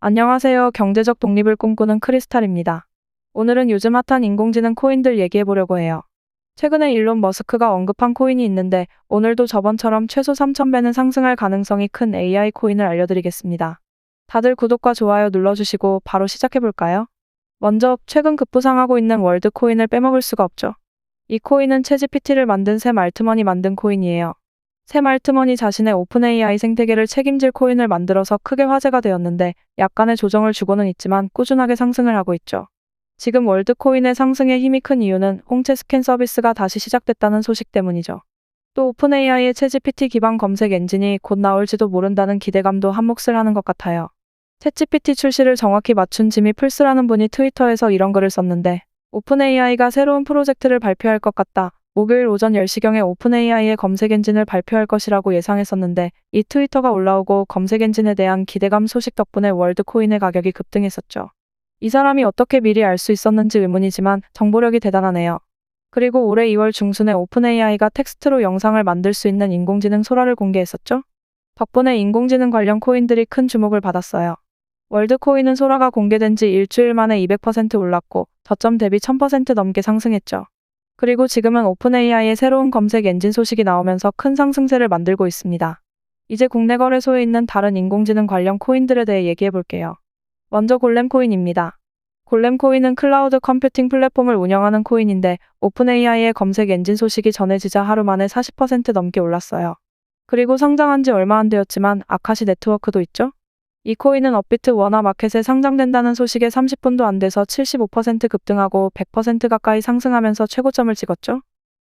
안녕하세요. 경제적 독립을 꿈꾸는 크리스탈입니다. 오늘은 요즘 핫한 인공지능 코인들 얘기해 보려고 해요. 최근에 일론 머스크가 언급한 코인이 있는데 오늘도 저번처럼 최소 3,000배는 상승할 가능성이 큰 AI 코인을 알려드리겠습니다. 다들 구독과 좋아요 눌러주시고 바로 시작해 볼까요? 먼저 최근 급부상하고 있는 월드 코인을 빼먹을 수가 없죠. 이 코인은 채지PT를 만든 샘 알트먼이 만든 코인이에요. 샘 알트먼이 자신의 오픈 AI 생태계를 책임질 코인을 만들어서 크게 화제가 되었는데 약간의 조정을 주고는 있지만 꾸준하게 상승을 하고 있죠. 지금 월드 코인의 상승에 힘이 큰 이유는 홍채 스캔 서비스가 다시 시작됐다는 소식 때문이죠. 또 오픈 AI의 채지PT 기반 검색 엔진이 곧 나올지도 모른다는 기대감도 한몫을 하는 것 같아요. 챗GPT 출시를 정확히 맞춘 지미 플스라는 분이 트위터에서 이런 글을 썼는데 오픈 AI가 새로운 프로젝트를 발표할 것 같다. 목요일 오전 10시경에 오픈AI의 검색 엔진을 발표할 것이라고 예상했었는데 이 트위터가 올라오고 검색 엔진에 대한 기대감 소식 덕분에 월드코인의 가격이 급등했었죠. 이 사람이 어떻게 미리 알 수 있었는지 의문이지만 정보력이 대단하네요. 그리고 올해 2월 중순에 오픈AI가 텍스트로 영상을 만들 수 있는 인공지능 소라를 공개했었죠. 덕분에 인공지능 관련 코인들이 큰 주목을 받았어요. 월드코인은 소라가 공개된 지 일주일 만에 200% 올랐고 저점 대비 1000% 넘게 상승했죠. 그리고 지금은 오픈AI의 새로운 검색 엔진 소식이 나오면서 큰 상승세를 만들고 있습니다. 이제 국내 거래소에 있는 다른 인공지능 관련 코인들에 대해 얘기해 볼게요. 먼저 골렘 코인입니다. 골렘 코인은 클라우드 컴퓨팅 플랫폼을 운영하는 코인인데 오픈AI의 검색 엔진 소식이 전해지자 하루 만에 40% 넘게 올랐어요. 그리고 상장한 지 얼마 안 되었지만 아카시 네트워크도 있죠? 이 코인은 업비트 원화 마켓에 상장된다는 소식에 30분도 안 돼서 75% 급등하고 100% 가까이 상승하면서 최고점을 찍었죠.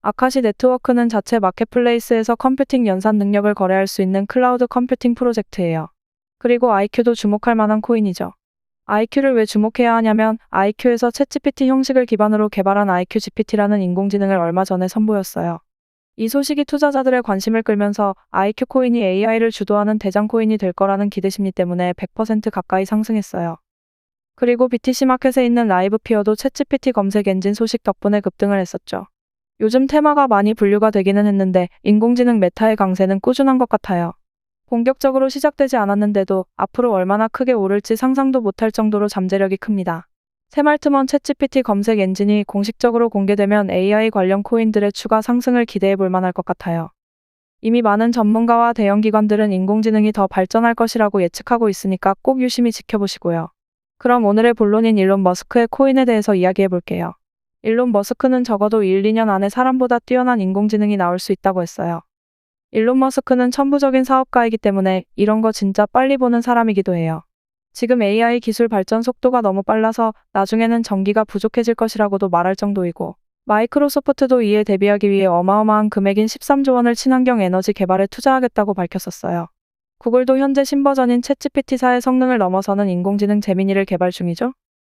아카시 네트워크는 자체 마켓플레이스에서 컴퓨팅 연산 능력을 거래할 수 있는 클라우드 컴퓨팅 프로젝트예요. 그리고 IQ도 주목할 만한 코인이죠. IQ를 왜 주목해야 하냐면 IQ에서 챗GPT 형식을 기반으로 개발한 IQ GPT라는 인공지능을 얼마 전에 선보였어요. 이 소식이 투자자들의 관심을 끌면서 IQ 코인이 AI를 주도하는 대장 코인이 될 거라는 기대 심리 때문에 100% 가까이 상승했어요. 그리고 BTC 마켓에 있는 라이브 피어도 챗GPT 검색 엔진 소식 덕분에 급등을 했었죠. 요즘 테마가 많이 분류가 되기는 했는데 인공지능 메타의 강세는 꾸준한 것 같아요. 본격적으로 시작되지 않았는데도 앞으로 얼마나 크게 오를지 상상도 못할 정도로 잠재력이 큽니다. 새말트먼 챗GPT 검색 엔진이 공식적으로 공개되면 AI 관련 코인들의 추가 상승을 기대해 볼 만할 것 같아요. 이미 많은 전문가와 대형 기관들은 인공지능이 더 발전할 것이라고 예측하고 있으니까 꼭 유심히 지켜보시고요. 그럼 오늘의 본론인 일론 머스크의 코인에 대해서 이야기해 볼게요. 일론 머스크는 적어도 1, 2년 안에 사람보다 뛰어난 인공지능이 나올 수 있다고 했어요. 일론 머스크는 천부적인 사업가이기 때문에 이런 거 진짜 빨리 보는 사람이기도 해요. 지금 AI 기술 발전 속도가 너무 빨라서 나중에는 전기가 부족해질 것이라고도 말할 정도이고 마이크로소프트도 이에 대비하기 위해 어마어마한 금액인 13조 원을 친환경 에너지 개발에 투자하겠다고 밝혔었어요. 구글도 현재 신버전인 챗GPT사의 성능을 넘어서는 인공지능 제미니를 개발 중이죠.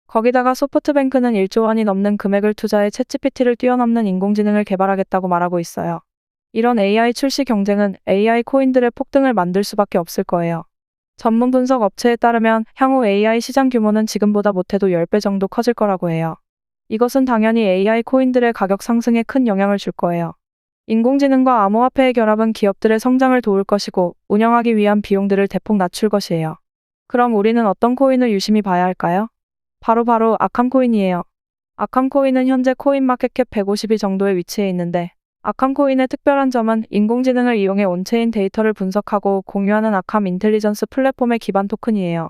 거기다가 소프트뱅크는 1조 원이 넘는 금액을 투자해 챗GPT를 뛰어넘는 인공지능을 개발하겠다고 말하고 있어요. 이런 AI 출시 경쟁은 AI 코인들의 폭등을 만들 수밖에 없을 거예요. 전문 분석 업체에 따르면 향후 AI 시장 규모는 지금보다 못해도 10배 정도 커질 거라고 해요. 이것은 당연히 AI 코인들의 가격 상승에 큰 영향을 줄 거예요. 인공지능과 암호화폐의 결합은 기업들의 성장을 도울 것이고 운영하기 위한 비용들을 대폭 낮출 것이에요. 그럼 우리는 어떤 코인을 유심히 봐야 할까요? 바로바로 바로 아캄 코인이에요. 아캄 코인은 현재 코인 마켓캡 150위 정도에 위치해 있는데 아캄코인의 특별한 점은 인공지능을 이용해 온체인 데이터를 분석하고 공유하는 아캄 인텔리전스 플랫폼의 기반 토큰이에요.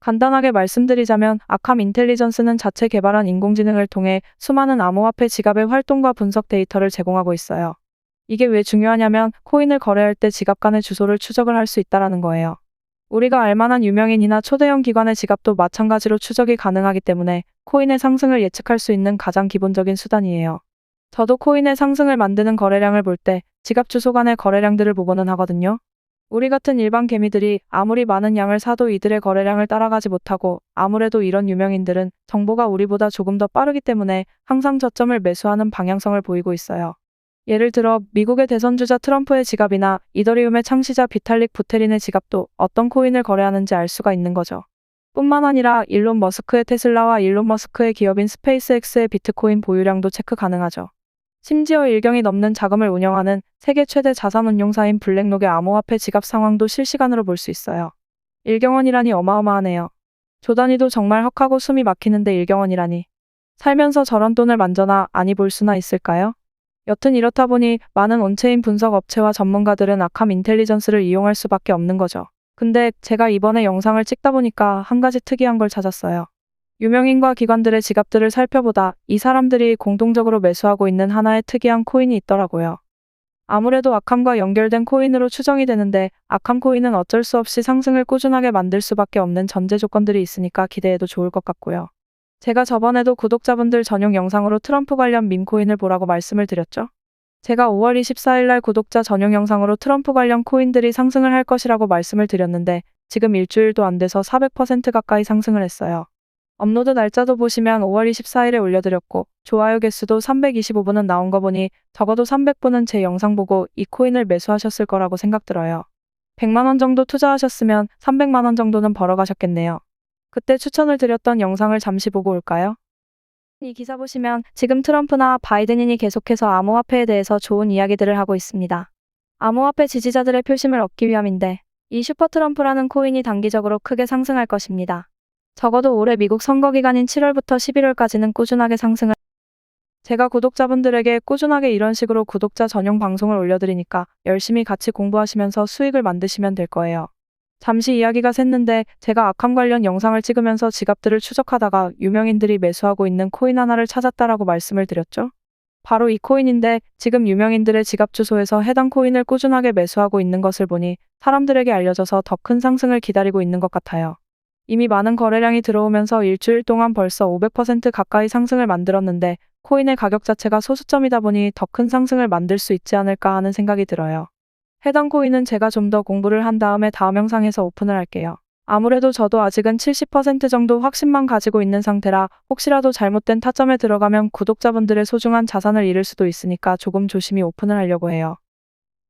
간단하게 말씀드리자면 아캄 인텔리전스는 자체 개발한 인공지능을 통해 수많은 암호화폐 지갑의 활동과 분석 데이터를 제공하고 있어요. 이게 왜 중요하냐면 코인을 거래할 때 지갑 간의 주소를 추적을 할 수 있다는 거예요. 우리가 알만한 유명인이나 초대형 기관의 지갑도 마찬가지로 추적이 가능하기 때문에 코인의 상승을 예측할 수 있는 가장 기본적인 수단이에요. 저도 코인의 상승을 만드는 거래량을 볼 때 지갑 주소 간의 거래량들을 보고는 하거든요. 우리 같은 일반 개미들이 아무리 많은 양을 사도 이들의 거래량을 따라가지 못하고 아무래도 이런 유명인들은 정보가 우리보다 조금 더 빠르기 때문에 항상 저점을 매수하는 방향성을 보이고 있어요. 예를 들어 미국의 대선주자 트럼프의 지갑이나 이더리움의 창시자 비탈릭 부테린의 지갑도 어떤 코인을 거래하는지 알 수가 있는 거죠. 뿐만 아니라 일론 머스크의 테슬라와 일론 머스크의 기업인 스페이스X의 비트코인 보유량도 체크 가능하죠. 심지어 일경이 넘는 자금을 운영하는 세계 최대 자산운용사인 블랙록의 암호화폐 지갑 상황도 실시간으로 볼 수 있어요. 일경원이라니 어마어마하네요. 조단위도 정말 헉하고 숨이 막히는데 일경원이라니. 살면서 저런 돈을 만져나 아니 볼 수나 있을까요? 여튼 이렇다 보니 많은 온체인 분석 업체와 전문가들은 아캄 인텔리전스를 이용할 수밖에 없는 거죠. 근데 제가 이번에 영상을 찍다 보니까 한 가지 특이한 걸 찾았어요. 유명인과 기관들의 지갑들을 살펴보다 이 사람들이 공동적으로 매수하고 있는 하나의 특이한 코인이 있더라고요. 아무래도 아캄과 연결된 코인으로 추정이 되는데 아캄 코인은 어쩔 수 없이 상승을 꾸준하게 만들 수밖에 없는 전제 조건들이 있으니까 기대해도 좋을 것 같고요. 제가 저번에도 구독자분들 전용 영상으로 트럼프 관련 밈코인을 보라고 말씀을 드렸죠. 제가 5월 24일 날 구독자 전용 영상으로 트럼프 관련 코인들이 상승을 할 것이라고 말씀을 드렸는데 지금 일주일도 안 돼서 400% 가까이 상승을 했어요. 업로드 날짜도 보시면 5월 24일에 올려드렸고 좋아요 개수도 325분은 나온 거 보니 적어도 300분은 제 영상 보고 이 코인을 매수하셨을 거라고 생각 들어요. 100만원 정도 투자하셨으면 300만원 정도는 벌어가셨겠네요. 그때 추천을 드렸던 영상을 잠시 보고 올까요? 이 기사 보시면 지금 트럼프나 바이든인이 계속해서 암호화폐에 대해서 좋은 이야기들을 하고 있습니다. 암호화폐 지지자들의 표심을 얻기 위함인데 이 슈퍼 트럼프라는 코인이 단기적으로 크게 상승할 것입니다. 적어도 올해 미국 선거 기간인 7월부터 11월까지는 꾸준하게 상승을 제가 구독자분들에게 꾸준하게 이런 식으로 구독자 전용 방송을 올려드리니까 열심히 같이 공부하시면서 수익을 만드시면 될 거예요. 잠시 이야기가 샜는데 제가 악함 관련 영상을 찍으면서 지갑들을 추적하다가 유명인들이 매수하고 있는 코인 하나를 찾았다라고 말씀을 드렸죠. 바로 이 코인인데 지금 유명인들의 지갑 주소에서 해당 코인을 꾸준하게 매수하고 있는 것을 보니 사람들에게 알려져서 더 큰 상승을 기다리고 있는 것 같아요. 이미 많은 거래량이 들어오면서 일주일 동안 벌써 500% 가까이 상승을 만들었는데 코인의 가격 자체가 소수점이다 보니 더 큰 상승을 만들 수 있지 않을까 하는 생각이 들어요. 해당 코인은 제가 좀 더 공부를 한 다음에 다음 영상에서 오픈을 할게요. 아무래도 저도 아직은 70% 정도 확신만 가지고 있는 상태라 혹시라도 잘못된 타점에 들어가면 구독자분들의 소중한 자산을 잃을 수도 있으니까 조금 조심히 오픈을 하려고 해요.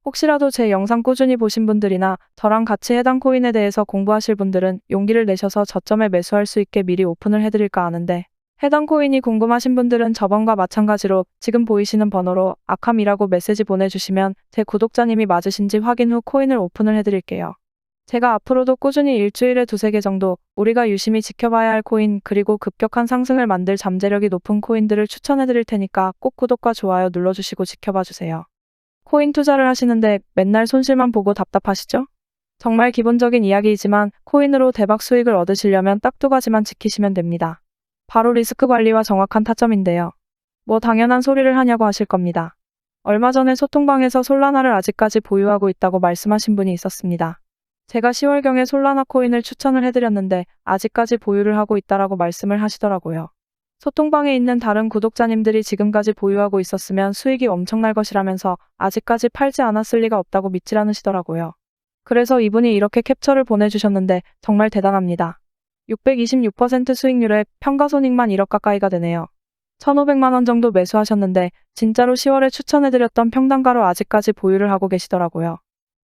혹시라도 제 영상 꾸준히 보신 분들이나 저랑 같이 해당 코인에 대해서 공부하실 분들은 용기를 내셔서 저점에 매수할 수 있게 미리 오픈을 해드릴까 하는데 해당 코인이 궁금하신 분들은 저번과 마찬가지로 지금 보이시는 번호로 아캄이라고 메시지 보내주시면 제 구독자님이 맞으신지 확인 후 코인을 오픈을 해드릴게요. 제가 앞으로도 꾸준히 일주일에 두세 개 정도 우리가 유심히 지켜봐야 할 코인 그리고 급격한 상승을 만들 잠재력이 높은 코인들을 추천해드릴 테니까 꼭 구독과 좋아요 눌러주시고 지켜봐 주세요. 코인 투자를 하시는데 맨날 손실만 보고 답답하시죠? 정말 기본적인 이야기이지만 코인으로 대박 수익을 얻으시려면 딱 두 가지만 지키시면 됩니다. 바로 리스크 관리와 정확한 타점인데요. 뭐 당연한 소리를 하냐고 하실 겁니다. 얼마 전에 소통방에서 솔라나를 아직까지 보유하고 있다고 말씀하신 분이 있었습니다. 제가 10월경에 솔라나 코인을 추천을 해드렸는데 아직까지 보유를 하고 있다라고 말씀을 하시더라고요. 소통방에 있는 다른 구독자님들이 지금까지 보유하고 있었으면 수익이 엄청날 것이라면서 아직까지 팔지 않았을 리가 없다고 믿질 않으시더라고요. 그래서 이분이 이렇게 캡처를 보내주셨는데 정말 대단합니다. 626% 수익률에 평가손익만 1억 가까이가 되네요. 1,500만원 정도 매수하셨는데 진짜로 10월에 추천해드렸던 평단가로 아직까지 보유를 하고 계시더라고요.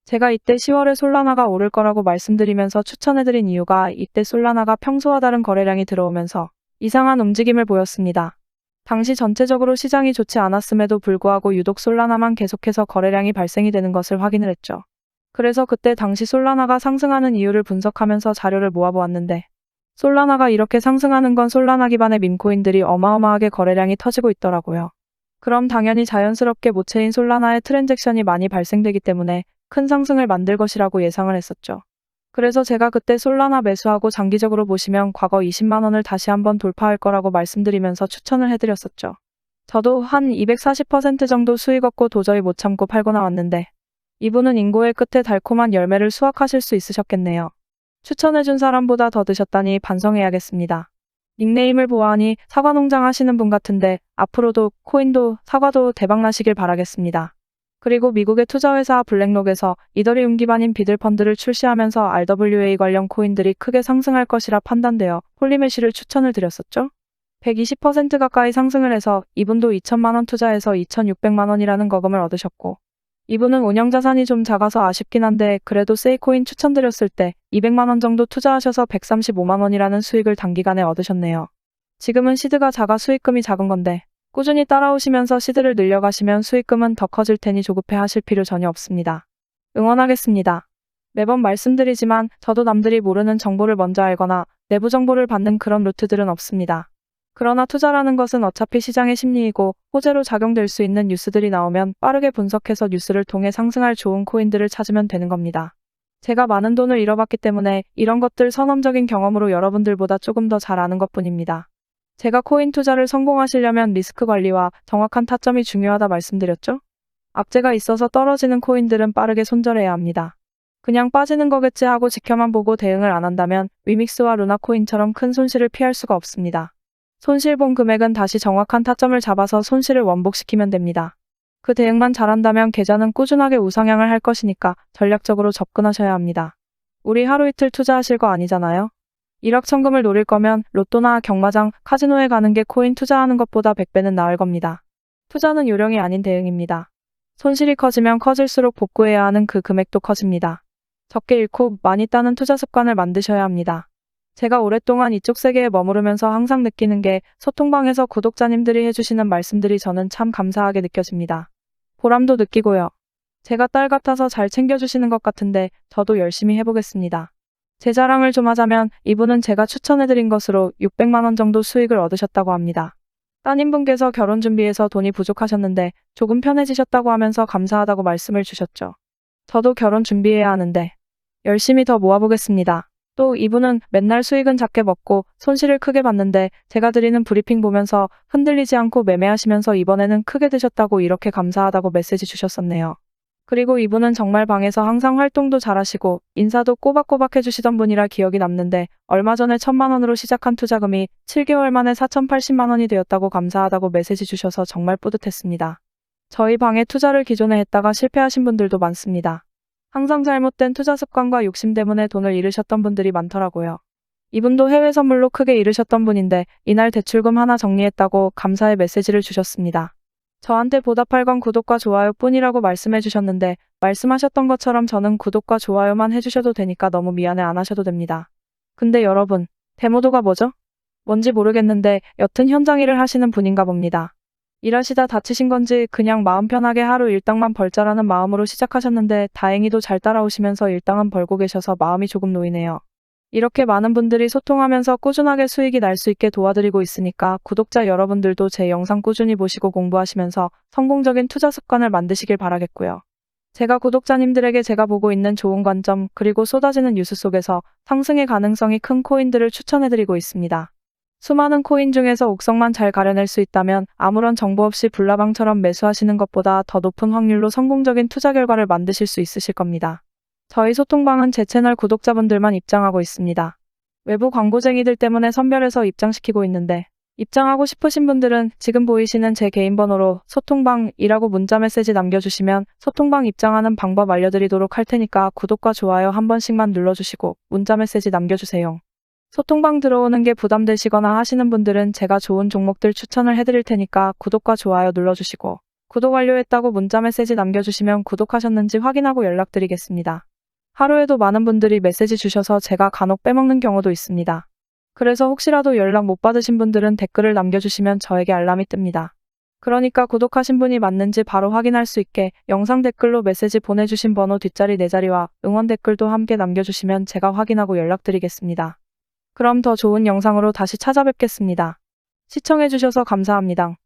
제가 이때 10월에 솔라나가 오를 거라고 말씀드리면서 추천해드린 이유가 이때 솔라나가 평소와 다른 거래량이 들어오면서 이상한 움직임을 보였습니다. 당시 전체적으로 시장이 좋지 않았음에도 불구하고 유독 솔라나만 계속해서 거래량이 발생이 되는 것을 확인을 했죠. 그래서 그때 당시 솔라나가 상승하는 이유를 분석하면서 자료를 모아보았는데 솔라나가 이렇게 상승하는 건 솔라나 기반의 밈코인들이 어마어마하게 거래량이 터지고 있더라고요. 그럼 당연히 자연스럽게 모체인 솔라나의 트랜잭션이 많이 발생되기 때문에 큰 상승을 만들 것이라고 예상을 했었죠. 그래서 제가 그때 솔라나 매수하고 장기적으로 보시면 과거 20만 원을 다시 한번 돌파할 거라고 말씀드리면서 추천을 해드렸었죠. 저도 한 240% 정도 수익 얻고 도저히 못 참고 팔고 나왔는데 이분은 인고의 끝에 달콤한 열매를 수확하실 수 있으셨겠네요. 추천해준 사람보다 더 드셨다니 반성해야겠습니다. 닉네임을 보아하니 사과 농장 하시는 분 같은데 앞으로도 코인도 사과도 대박나시길 바라겠습니다. 그리고 미국의 투자회사 블랙록에서 이더리움 기반인 비들펀드를 출시하면서 RWA 관련 코인들이 크게 상승할 것이라 판단되어 홀리메시를 추천을 드렸었죠. 120% 가까이 상승을 해서 이분도 2천만원 투자해서 2,600만원이라는 거금을 얻으셨고 이분은 운영 자산이 좀 작아서 아쉽긴 한데 그래도 세이코인 추천드렸을 때 200만원 정도 투자하셔서 135만원이라는 수익을 단기간에 얻으셨네요. 지금은 시드가 작아 수익금이 작은 건데 꾸준히 따라오시면서 시드를 늘려가시면 수익금은 더 커질 테니 조급해 하실 필요 전혀 없습니다. 응원하겠습니다. 매번 말씀드리지만 저도 남들이 모르는 정보를 먼저 알거나 내부 정보를 받는 그런 루트들은 없습니다. 그러나 투자라는 것은 어차피 시장의 심리이고 호재로 작용될 수 있는 뉴스들이 나오면 빠르게 분석해서 뉴스를 통해 상승할 좋은 코인들을 찾으면 되는 겁니다. 제가 많은 돈을 잃어봤기 때문에 이런 것들 선험적인 경험으로 여러분들보다 조금 더 잘 아는 것 뿐입니다. 제가 코인 투자를 성공하시려면 리스크 관리와 정확한 타점이 중요하다 말씀드렸죠? 악재가 있어서 떨어지는 코인들은 빠르게 손절해야 합니다. 그냥 빠지는 거겠지 하고 지켜만 보고 대응을 안 한다면 위믹스와 루나 코인처럼 큰 손실을 피할 수가 없습니다. 손실 본 금액은 다시 정확한 타점을 잡아서 손실을 원복시키면 됩니다. 그 대응만 잘한다면 계좌는 꾸준하게 우상향을 할 것이니까 전략적으로 접근하셔야 합니다. 우리 하루 이틀 투자하실 거 아니잖아요? 1억 천금을 노릴 거면 로또나 경마장, 카지노에 가는 게 코인 투자하는 것보다 100배는 나을 겁니다. 투자는 요령이 아닌 대응입니다. 손실이 커지면 커질수록 복구해야 하는 그 금액도 커집니다. 적게 잃고 많이 따는 투자 습관을 만드셔야 합니다. 제가 오랫동안 이쪽 세계에 머무르면서 항상 느끼는 게 소통방에서 구독자님들이 해주시는 말씀들이 저는 참 감사하게 느껴집니다. 보람도 느끼고요. 제가 딸 같아서 잘 챙겨주시는 것 같은데 저도 열심히 해보겠습니다. 제 자랑을 좀 하자면 이분은 제가 추천해드린 것으로 600만원 정도 수익을 얻으셨다고 합니다. 따님분께서 결혼 준비해서 돈이 부족하셨는데 조금 편해지셨다고 하면서 감사하다고 말씀을 주셨죠. 저도 결혼 준비해야 하는데 열심히 더 모아보겠습니다. 또 이분은 맨날 수익은 작게 먹고 손실을 크게 봤는데 제가 드리는 브리핑 보면서 흔들리지 않고 매매하시면서 이번에는 크게 드셨다고 이렇게 감사하다고 메시지 주셨었네요. 그리고 이분은 정말 방에서 항상 활동도 잘하시고 인사도 꼬박꼬박 해주시던 분이라 기억이 남는데 얼마 전에 천만 원으로 시작한 투자금이 7개월 만에 4,080만 원이 되었다고 감사하다고 메시지 주셔서 정말 뿌듯했습니다. 저희 방에 투자를 기존에 했다가 실패하신 분들도 많습니다. 항상 잘못된 투자 습관과 욕심 때문에 돈을 잃으셨던 분들이 많더라고요. 이분도 해외 선물로 크게 잃으셨던 분인데 이날 대출금 하나 정리했다고 감사의 메시지를 주셨습니다. 저한테 보답할 건 구독과 좋아요 뿐이라고 말씀해 주셨는데 말씀하셨던 것처럼 저는 구독과 좋아요만 해주셔도 되니까 너무 미안해 안 하셔도 됩니다. 근데 여러분, 데모도가 뭐죠? 뭔지 모르겠는데 여튼 현장 일을 하시는 분인가 봅니다. 일하시다 다치신 건지 그냥 마음 편하게 하루 일당만 벌자라는 마음으로 시작하셨는데 다행히도 잘 따라오시면서 일당은 벌고 계셔서 마음이 조금 놓이네요. 이렇게 많은 분들이 소통하면서 꾸준하게 수익이 날 수 있게 도와드리고 있으니까 구독자 여러분들도 제 영상 꾸준히 보시고 공부하시면서 성공적인 투자 습관을 만드시길 바라겠고요. 제가 구독자님들에게 제가 보고 있는 좋은 관점 그리고 쏟아지는 뉴스 속에서 상승의 가능성이 큰 코인들을 추천해드리고 있습니다. 수많은 코인 중에서 옥성만 잘 가려낼 수 있다면 아무런 정보 없이 불나방처럼 매수하시는 것보다 더 높은 확률로 성공적인 투자 결과를 만드실 수 있으실 겁니다. 저희 소통방은 제 채널 구독자분들만 입장하고 있습니다. 외부 광고쟁이들 때문에 선별해서 입장시키고 있는데 입장하고 싶으신 분들은 지금 보이시는 제 개인 번호로 소통방이라고 문자 메시지 남겨주시면 소통방 입장하는 방법 알려드리도록 할 테니까 구독과 좋아요 한 번씩만 눌러주시고 문자 메시지 남겨주세요. 소통방 들어오는 게 부담되시거나 하시는 분들은 제가 좋은 종목들 추천을 해드릴 테니까 구독과 좋아요 눌러주시고 구독 완료했다고 문자 메시지 남겨주시면 구독하셨는지 확인하고 연락드리겠습니다. 하루에도 많은 분들이 메시지 주셔서 제가 간혹 빼먹는 경우도 있습니다. 그래서 혹시라도 연락 못 받으신 분들은 댓글을 남겨주시면 저에게 알람이 뜹니다. 그러니까 구독하신 분이 맞는지 바로 확인할 수 있게 영상 댓글로 메시지 보내주신 번호 뒷자리 4자리와 응원 댓글도 함께 남겨주시면 제가 확인하고 연락드리겠습니다. 그럼 더 좋은 영상으로 다시 찾아뵙겠습니다. 시청해주셔서 감사합니다.